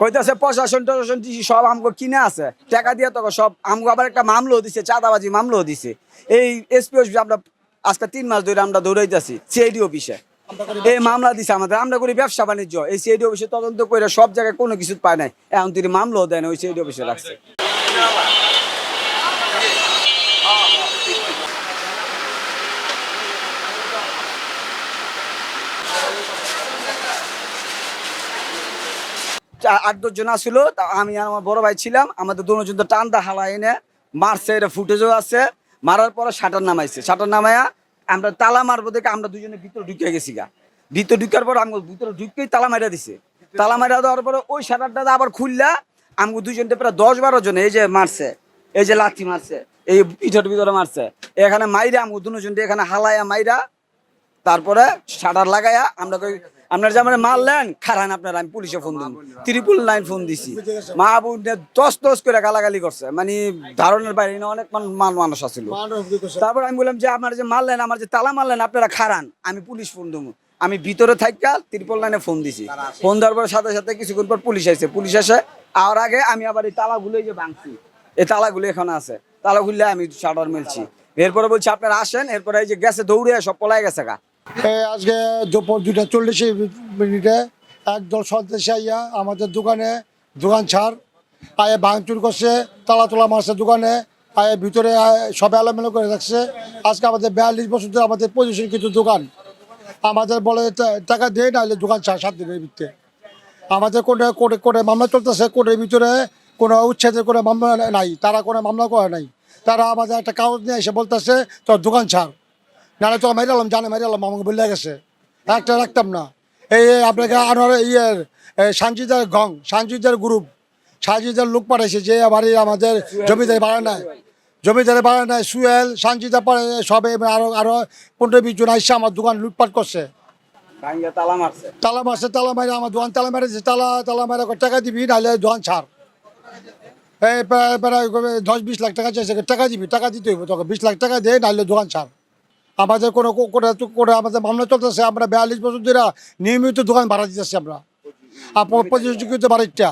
কইতাছে প্রশাসন টশাসন দিছি, সব আমগো কিনে আছে। টাকা দিয়ে তো সব, আমগো আবার একটা মামলাও দিছে, চাঁদাবাজি মামলাও দিছে। এই এসপি অফিসে আমরা আজকে তিন মাস ধরে আমরা দৌড়াইতেছি সিআইডি অফিসে। এই মামলা দিছে আমাদের, আমরা করি ব্যবসা বাণিজ্য। এই সিআইডি অফিসে তদন্ত করে সব জায়গায় কোনো কিছু পায় নাই। এখন তিনি মামলাও দেয় না ওই সিআইডি অফিসে রাখছে। আট, দশ জন তা আমি আর আমার বড় ভাই ছিলাম, আমাদের দুজন তো টান্দা হালা এনে মারছে, এটা ফুটেজও আছে। মারার পরে শাটার নামাইছে। শাটার নামায়া আমরা তালা মারবো দেখে আমরা দুজনে ভিতরে ঢুকে গেছি গা। ভিতরে ঢুকার পর আমি ভিতরে ঢুকেই তালা মারা দিছে। তালা মারা দেওয়ার পরে ওই শাটারটা আবার খুললা আমি দুজনটা প্রায় দশ, বারো জন এই যে মারছে, এই যে লাথি মারছে, এই পিঠের ভিতরে মারছে। এখানে মাইরা আমি দুজন এখানে হালায়া মাইরা তারপরে শাটার লাগায়া আমরা আপনার যে আমার মারলেন খারান আপনার আমি পুলিশে ফোন দিন ত্রিপুল লাইন ফোন দিছি। মা বোন দশ দশ করে গালাগালি করছে। মানে ধারণের বাইরে অনেক মান- মান মানুষ আছিল। তারপর আমি বললাম যে আপনার যে মারলেন আমার যে তালা মারলেন আপনারা খারান আমি পুলিশ ফোন দেবো আমি ভিতরে থাকা ত্রিপল লাইনে ফোন দিছি। ফোন দেওয়ার পর সাথে সাথে কিছুক্ষণ পর পুলিশ আসছে পুলিশ এসে আর আগে আমি আবার এই তালাগুলো এই যে ভাঙছি এই তালাগুলো এখানে আছে। তালা খুললে আমি শাটার মেলছি। এরপরে বলছি আপনারা আসেন। এরপরে এই যে গেছে দৌড়ে সব পলাই গেছে গা। আজকে দুপুর দুটা চল্লিশ মিনিটে একদল সন্ত্রাসী আইয়া আমাদের দোকানে দোকান ছাড়। আয়ে ভাঙচুর করছে তালা তোলা মারছে দোকানে, আয়ে ভিতরে সব এলোমেলো করে রাখছে। আজকে আমাদের বিয়াল্লিশ বছর ধরে আমাদের পজিশন কিছু দোকান। আমাদের বলে টাকা দিয়ে নাহলে দোকান ছাড় সাত দিনের ভিতরে আমাদের কোর্টে কোর্টে কোর্টে মামলা চলতেছে, কোর্টের ভিতরে কোনো উচ্ছেদের কোনো মামলা নাই, তারা কোনো মামলা করে নাই। তারা আমাদের একটা কাগজ নিয়ে এসে বলতেছে, তোর দোকান ছাড়। নাহলে তো মেরালাম জানে মেরালাম আমাকে বলে গেছে। একটা রাখতাম না। এই আপনাকে আনোয়ার ইয়ের সানজিদার গং সানজিদার গ্রুপ সানজিদার লোক পাঠাইছে যে বাড়ি আমাদের জমিদারি বাড়া নাই। জমিদারি বাড়া নাই সুয়েল সানজিদা পাড়ে সবে আরও আরও পনেরো বিশ জন আসছে আমার দোকান লুটপাট করছে। তালা মারছে। তালা মারছে তালা মারে আমার দোকান তালা মেরেছে তালা তালা মারে টাকা দিবি নাহলে দোকান ছাড়। এই প্রায় প্রায় দশ বিশ লাখ টাকা চাইছে টাকা দিবি টাকা দিতে হইব তোকে বিশ লাখ টাকা দে নাহলে দোকান ছাড়। আমাদের কোনো করে আমাদের মামলা চলতেছে, আমরা বিয়াল্লিশ বছর ধরে নিয়মিত দোকান ভাড়া দিতেছি আমরা। আপনার প্রতিযোগিতা বাড়িটা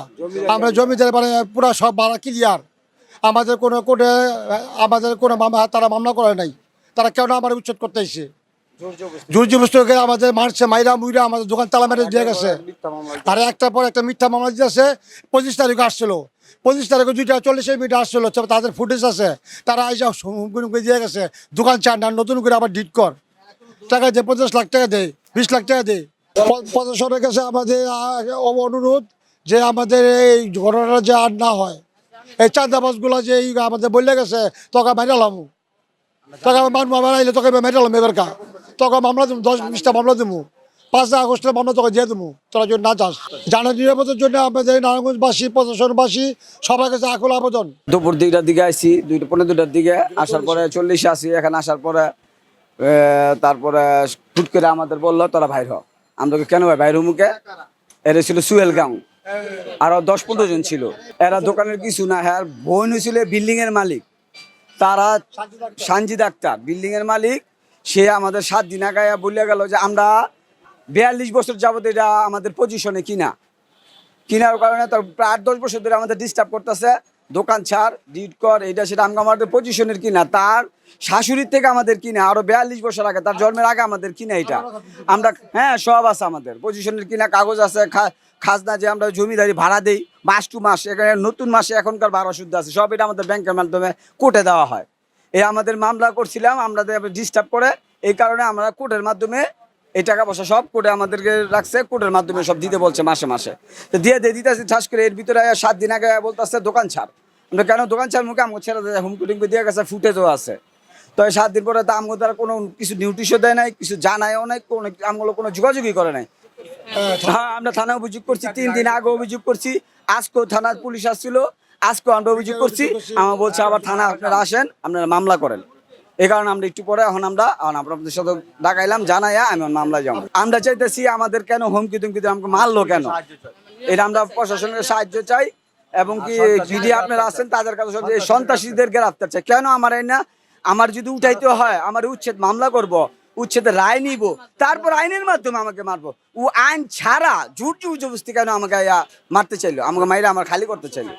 আমরা জমিদার বাড়ি, পুরা সব ভাড়া ক্লিয়ার আমাদের কোনো কোর্টে আমাদের কোনো মামলা তারা মামলা করে নাই। তারা কেন আমার উচ্ছেদ করতে জোর জবরদস্তি আমাদের মারছে মাইরা মুইরা আমাদের দোকান তালা মেরে দিয়ে গেছে। আর একটা পর একটা মিথ্যা মামলা দিয়েছে পঁচিশ তারিখে আসছিল। পঁচিশ তারিখে দুইটা চল্লিশ মিনিট আসছিল তাদের ফুটেজ আছে। তারা আইসা হুমকি হুমকি দিয়ে গেছে দোকান চান না নতুন করে আবার ডিট কর। টাকা দে পঞ্চাশ লাখ টাকা দে বিশ লাখ টাকা দে। প- প্রশাসনের কাছে আমাদের অনুরোধ যে আমাদের এই ঘটনাটা যে আর না হয়। এই চাঁদাবাজগুলো যে আমাদের বললে গেছে তোকে মেরালাম তোকে মানবো আইলে তোকে মেরালাম এবার কা। তোকে মামলা দেবো দশ বিশটা মামলা দেবো পাঁচই আগস্টের মামলা তোকে দিয়ে দেবো তোরা যদি না চাস জানা নিরাপত্তার জন্য আমাদের নারায়ণগঞ্জবাসী প্রশাসনবাসী সবার কাছে আকুল আবেদন। দুপুর দুইটার দিকে আসি দুইটা পনেরো দুটার দিকে আসার পরে চল্লিশে আসি এখানে আসার পরে তারপরে হুট করে আমাদের বলল তোরা বাইর হ। বলি, কেন ভাই বাইর মুখে এরা ছিল সুয়েল গাঁও আরও দশ পনেরো জন ছিল। এরা দোকানের কিছু না হ্যাঁ বোন হয়েছিল বিল্ডিং এর মালিক। তারা সানজিদ আক্তার। বিল্ডিং এর মালিক। সে আমাদের সাত দিন আগে বলে গেল যে আমরা বিয়াল্লিশ বছর যাবত এটা আমাদের পজিশনে কিনা। কেনার কারণে তার প্রায় আট দশ বছর ধরে আমাদের ডিস্টার্ব করতেছে। দোকান ছাড়, ডিট কর এটা সেটা আমাকে আমাদের পজিশনের কিনা, তার শাশুড়ির থেকে আমাদের কিনা, আরও বিয়াল্লিশ বছর আগে, তার জন্মের আগে আমাদের কিনা এটা। আমরা হ্যাঁ সব আছে আমাদের। পজিশনের কিনা, কাগজ আছে খাজনা যে আমরা জমিদারি ভাড়া দেই, মাস টু মাস, এখানে নতুন মাসে এখনকার ভাড়া শুদ্ধ আছে, সব এটা আমাদের ব্যাংকের মাধ্যমে কোটে দেওয়া হয়। এই আমাদের মামলা করছিলাম আমরা ডিস্টার্ব করে এই কারণে আমরা কোর্টের মাধ্যমে এই টাকা পয়সা সব কোর্টে আমাদেরকে রাখছে কোর্টের মাধ্যমে সব দিতে বলছে মাসে মাসে। তো দিয়ে দিয়ে দিতেছি ঠাস করে এর ভিতরে সাত দিন আগে বলতেছে দোকান ছাড়। আমরা কেন দোকান ছাড়? মুখে আমাকে ছেড়ে দেয় হুমকি টুমকি দিয়ে গেছে ফুটেজও আছে। তো এই সাত দিন পরে তো আমগো দ্বারা কোনো কিছু নিউট্রিশও দেয় নাই কিছু জানায়ও নাই কোনো আমগুলো কোনো যোগাযোগই করে নাই। হ্যাঁ আমরা থানায় অভিযোগ করছি তিন দিন আগে অভিযোগ করছি আজকেও থানার পুলিশ আসছিল আজকেও আমরা অভিযোগ করছি আমার বলছে আবার থানা আপনারা আসেন আপনারা মামলা করেন। এই কারণে আমরা একটু পরে এখন আমরা আপনাদের সাথে ডাকাইলাম জানাইয়া আমি মামলা যাব। আমরা চাইতেছি আমাদের কেন হুমকি তুমকি আমাকে মারলো কেন? এটা আমরা প্রশাসনের সাহায্য চাই এবং কি যদি আপনারা আছেন তাদের কাছে এই সন্ত্রাসীদের গ্রেফতার চাই। কেন আমার এই না? আমার যদি উঠাইতে হয় আমার উচ্ছেদ মামলা করব উচ্ছেদের রায় নিব তারপর আইনের মাধ্যমে আমাকে মারবো। ও আইন ছাড়া জোর জবস্তি কেন আমাকে মারতে চাইলো? আমাকে মাইরা আমার খালি করতে চাইলো?